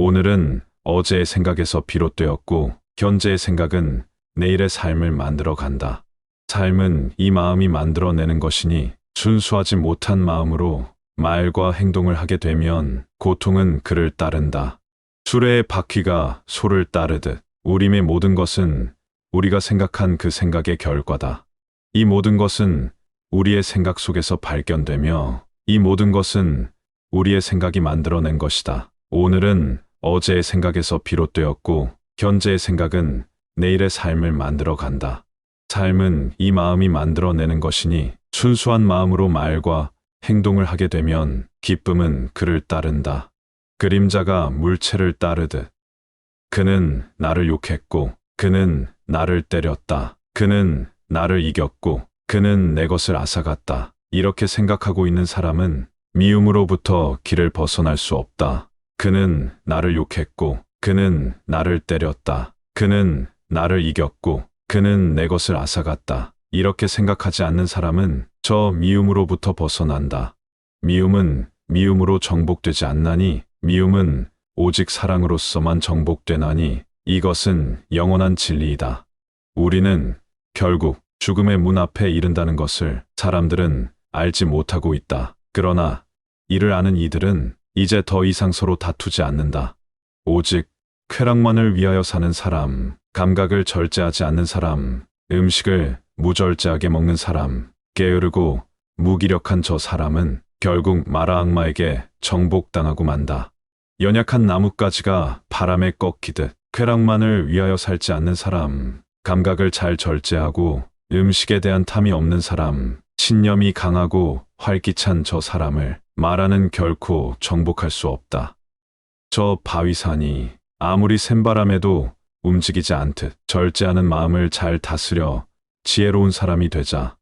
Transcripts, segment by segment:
오늘은 어제의 생각에서 비롯되었고, 현재의 생각은 내일의 삶을 만들어 간다. 삶은 이 마음이 만들어내는 것이니 순수하지 못한 마음으로 말과 행동을 하게 되면 고통은 그를 따른다. 수레의 바퀴가 소를 따르듯 우림의 모든 것은 우리가 생각한 그 생각의 결과다. 이 모든 것은 우리의 생각 속에서 발견되며 이 모든 것은 우리의 생각이 만들어낸 것이다. 오늘은 어제의 생각에서 비롯되었고 현재의 생각은 내일의 삶을 만들어 간다. 삶은 이 마음이 만들어내는 것이니 순수한 마음으로 말과 행동을 하게 되면 기쁨은 그를 따른다. 그림자가 물체를 따르듯 그는 나를 욕했고 그는 나를 때렸다. 그는 나를 이겼고 그는 내 것을 앗아갔다. 이렇게 생각하고 있는 사람은 미움으로부터 길을 벗어날 수 없다. 그는 나를 욕했고 그는 나를 때렸다. 그는 나를 이겼고 그는 내 것을 앗아갔다. 이렇게 생각하지 않는 사람은 저 미움으로부터 벗어난다. 미움은 미움으로 정복되지 않나니 미움은 오직 사랑으로서만 정복되나니 이것은 영원한 진리이다. 우리는 결국 죽음의 문 앞에 이른다는 것을 사람들은 알지 못하고 있다. 그러나 이를 아는 이들은 이제 더 이상 서로 다투지 않는다. 오직 쾌락만을 위하여 사는 사람, 감각을 절제하지 않는 사람, 음식을 무절제하게 먹는 사람, 게으르고 무기력한 저 사람은 결국 마라 악마에게 정복당하고 만다. 연약한 나뭇가지가 바람에 꺾이듯 쾌락만을 위하여 살지 않는 사람, 감각을 잘 절제하고 음식에 대한 탐이 없는 사람, 신념이 강하고 활기찬 저 사람을 말하는 결코 정복할 수 없다. 저 바위산이 아무리 센 바람에도 움직이지 않듯 절제하는 마음을 잘 다스려 지혜로운 사람이 되자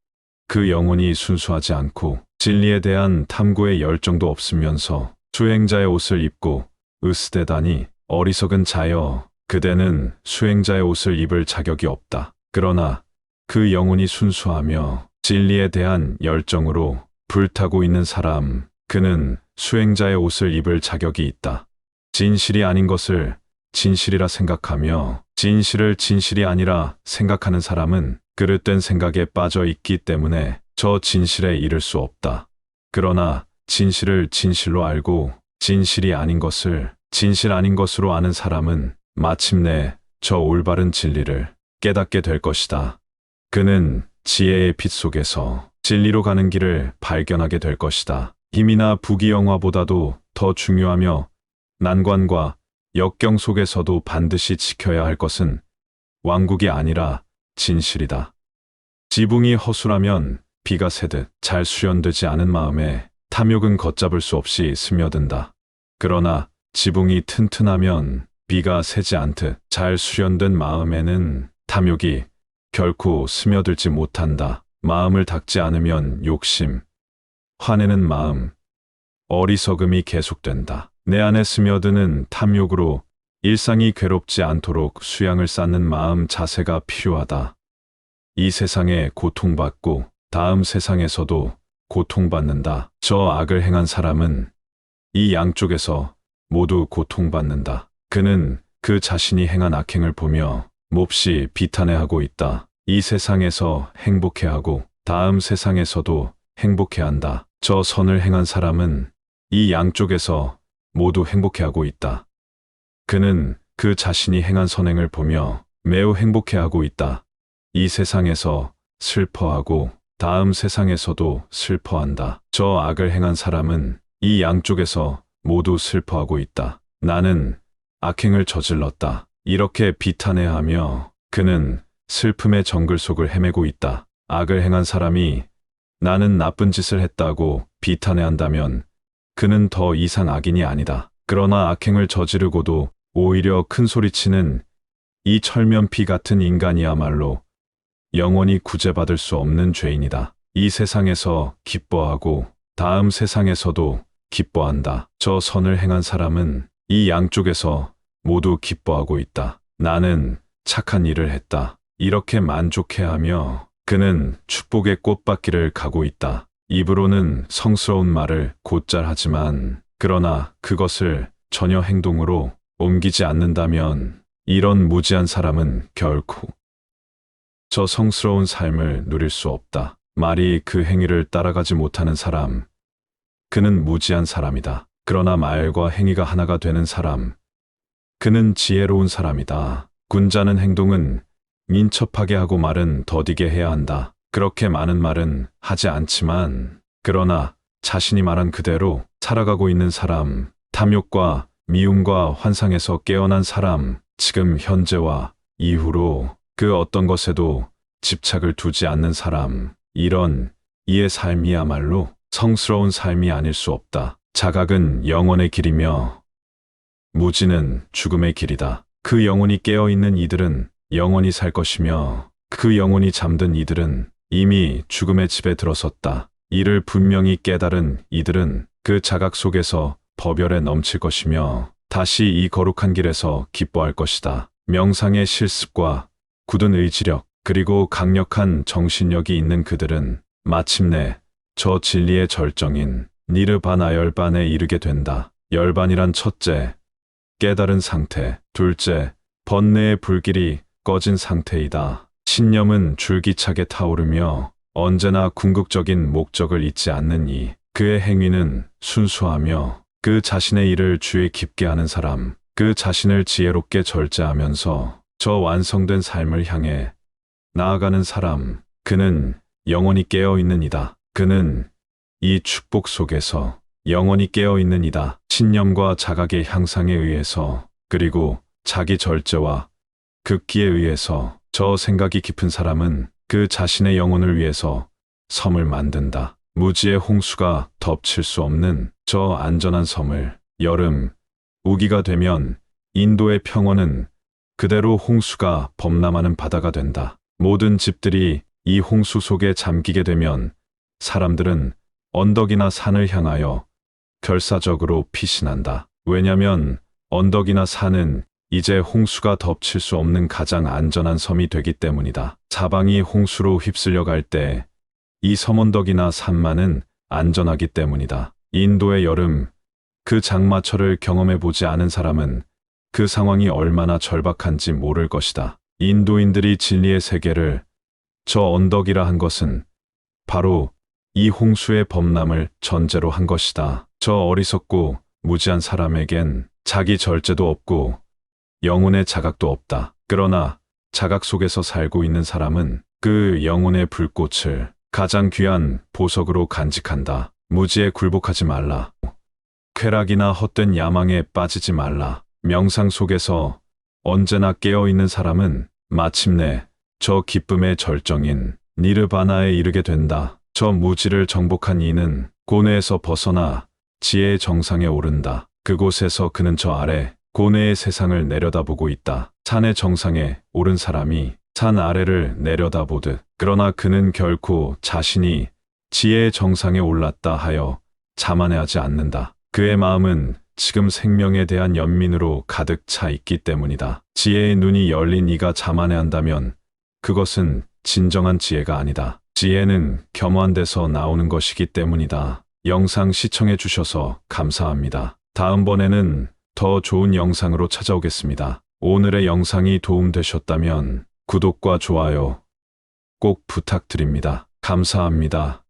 그 영혼이 순수하지 않고 진리에 대한 탐구의 열정도 없으면서 수행자의 옷을 입고 으스대다니 어리석은 자여 그대는 수행자의 옷을 입을 자격이 없다. 그러나 그 영혼이 순수하며 진리에 대한 열정으로 불타고 있는 사람, 그는 수행자의 옷을 입을 자격이 있다. 진실이 아닌 것을 진실이라 생각하며 진실을 진실이 아니라 생각하는 사람은 그릇된 생각에 빠져 있기 때문에 저 진실에 이를 수 없다. 그러나 진실을 진실로 알고 진실이 아닌 것을 진실 아닌 것으로 아는 사람은 마침내 저 올바른 진리를 깨닫게 될 것이다. 그는 지혜의 빛 속에서 진리로 가는 길을 발견하게 될 것이다. 힘이나 부귀 영화보다도 더 중요하며 난관과 역경 속에서도 반드시 지켜야 할 것은 왕국이 아니라 진실이다. 지붕이 허술하면 비가 새듯 잘 수련되지 않은 마음에 탐욕은 걷잡을 수 없이 스며든다. 그러나 지붕이 튼튼하면 비가 새지 않듯 잘 수련된 마음에는 탐욕이 결코 스며들지 못한다. 마음을 닦지 않으면 욕심, 화내는 마음, 어리석음이 계속된다. 내 안에 스며드는 탐욕으로 일상이 괴롭지 않도록 수양을 쌓는 마음 자세가 필요하다. 이 세상에 고통받고 다음 세상에서도 고통받는다. 저 악을 행한 사람은 이 양쪽에서 모두 고통받는다. 그는 그 자신이 행한 악행을 보며 몹시 비탄해하고 있다. 이 세상에서 행복해하고 다음 세상에서도 행복해한다. 저 선을 행한 사람은 이 양쪽에서 모두 행복해하고 있다. 그는 그 자신이 행한 선행을 보며 매우 행복해하고 있다. 이 세상에서 슬퍼하고 다음 세상에서도 슬퍼한다. 저 악을 행한 사람은 이 양쪽에서 모두 슬퍼하고 있다. 나는 악행을 저질렀다. 이렇게 비탄해하며 그는 슬픔의 정글 속을 헤매고 있다. 악을 행한 사람이 나는 나쁜 짓을 했다고 비탄해한다면 그는 더 이상 악인이 아니다. 그러나 악행을 저지르고도 오히려 큰 소리치는 이 철면피 같은 인간이야말로 영원히 구제받을 수 없는 죄인이다. 이 세상에서 기뻐하고 다음 세상에서도 기뻐한다. 저 선을 행한 사람은 이 양쪽에서 모두 기뻐하고 있다. 나는 착한 일을 했다. 이렇게 만족해하며 그는 축복의 꽃밭길을 가고 있다. 입으로는 성스러운 말을 곧잘 하지만 그러나 그것을 전혀 행동으로 옮기지 않는다면 이런 무지한 사람은 결코 저 성스러운 삶을 누릴 수 없다. 말이 그 행위를 따라가지 못하는 사람, 그는 무지한 사람이다. 그러나 말과 행위가 하나가 되는 사람, 그는 지혜로운 사람이다. 군자는 행동은 민첩하게 하고 말은 더디게 해야 한다. 그렇게 많은 말은 하지 않지만, 그러나 자신이 말한 그대로 살아가고 있는 사람, 탐욕과 미움과 환상에서 깨어난 사람, 지금 현재와 이후로 그 어떤 것에도 집착을 두지 않는 사람, 이런 이의 삶이야말로 성스러운 삶이 아닐 수 없다. 자각은 영혼의 길이며 무지는 죽음의 길이다. 그 영혼이 깨어있는 이들은 영원히 살 것이며 그 영혼이 잠든 이들은 이미 죽음의 집에 들어섰다. 이를 분명히 깨달은 이들은 그 자각 속에서 법열에 넘칠 것이며 다시 이 거룩한 길에서 기뻐할 것이다. 명상의 실습과 굳은 의지력 그리고 강력한 정신력이 있는 그들은 마침내 저 진리의 절정인 니르바나 열반에 이르게 된다. 열반이란 첫째, 깨달은 상태, 둘째, 번뇌의 불길이 꺼진 상태이다. 신념은 줄기차게 타오르며 언제나 궁극적인 목적을 잊지 않는 이 그의 행위는 순수하며 그 자신의 일을 주에 깊게 하는 사람, 그 자신을 지혜롭게 절제하면서 저 완성된 삶을 향해 나아가는 사람, 그는 영원히 깨어 있는 이다. 그는 이 축복 속에서 영원히 깨어 있는 이다. 신념과 자각의 향상에 의해서 그리고 자기 절제와 극기에 의해서 저 생각이 깊은 사람은 그 자신의 영혼을 위해서 섬을 만든다. 무지의 홍수가 덮칠 수 없는 저 안전한 섬을 여름, 우기가 되면 인도의 평원은 그대로 홍수가 범람하는 바다가 된다. 모든 집들이 이 홍수 속에 잠기게 되면 사람들은 언덕이나 산을 향하여 결사적으로 피신한다. 왜냐면 언덕이나 산은 이제 홍수가 덮칠 수 없는 가장 안전한 섬이 되기 때문이다. 사방이 홍수로 휩쓸려 갈 때 이 섬언덕이나 산만은 안전하기 때문이다. 인도의 여름, 그 장마철을 경험해 보지 않은 사람은 그 상황이 얼마나 절박한지 모를 것이다. 인도인들이 진리의 세계를 저 언덕이라 한 것은 바로 이 홍수의 범람을 전제로 한 것이다. 저 어리석고 무지한 사람에겐 자기 절제도 없고 영혼의 자각도 없다. 그러나 자각 속에서 살고 있는 사람은 그 영혼의 불꽃을 가장 귀한 보석으로 간직한다. 무지에 굴복하지 말라. 쾌락이나 헛된 야망에 빠지지 말라. 명상 속에서 언제나 깨어있는 사람은 마침내 저 기쁨의 절정인 니르바나에 이르게 된다. 저 무지를 정복한 이는 고뇌에서 벗어나 지혜의 정상에 오른다. 그곳에서 그는 저 아래 고뇌의 세상을 내려다보고 있다. 산의 정상에 오른 사람이 산 아래를 내려다보듯 그러나 그는 결코 자신이 지혜의 정상에 올랐다 하여 자만해하지 않는다. 그의 마음은 지금 생명에 대한 연민으로 가득 차 있기 때문이다. 지혜의 눈이 열린 이가 자만해한다면 그것은 진정한 지혜가 아니다. 지혜는 겸허한 데서 나오는 것이기 때문이다. 영상 시청해 주셔서 감사합니다. 다음번에는 더 좋은 영상으로 찾아오겠습니다. 오늘의 영상이 도움되셨다면 구독과 좋아요 꼭 부탁드립니다. 감사합니다.